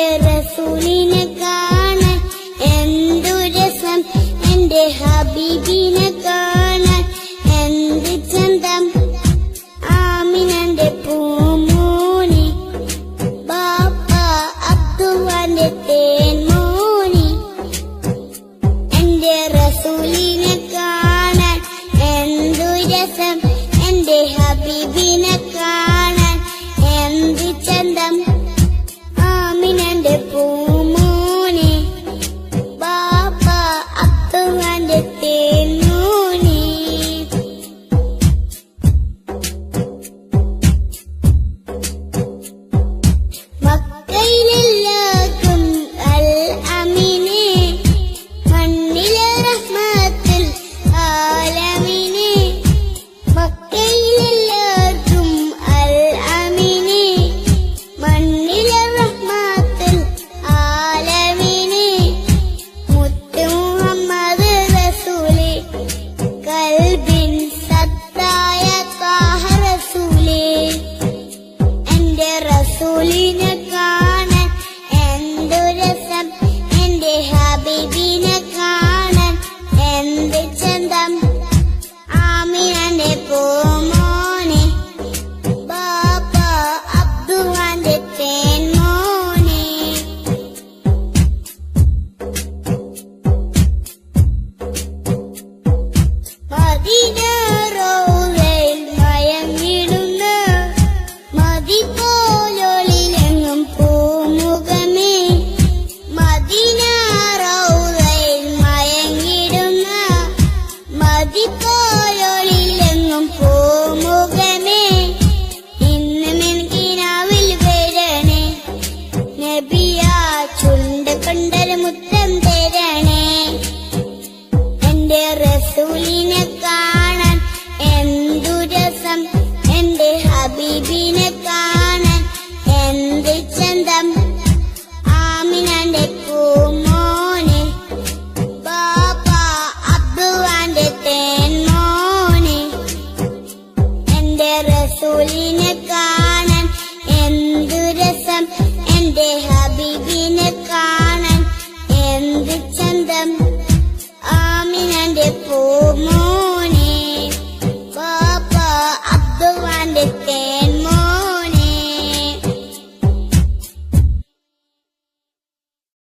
എന്റെ റസൂലിനെ കാണാൻ എന്തു രസം? എന്റെ ഹബീബിനെ കാണാൻ എന്ത് ചന്തം? ആമിനന്റെ പൂമോനി ബാപ്പ അബ്ദുവാന്റെ തേൻമോനി. എന്റെ റസൂലിനെ കാണാൻ എന്തു രസം? എന്റെ ഹബീബി Nina.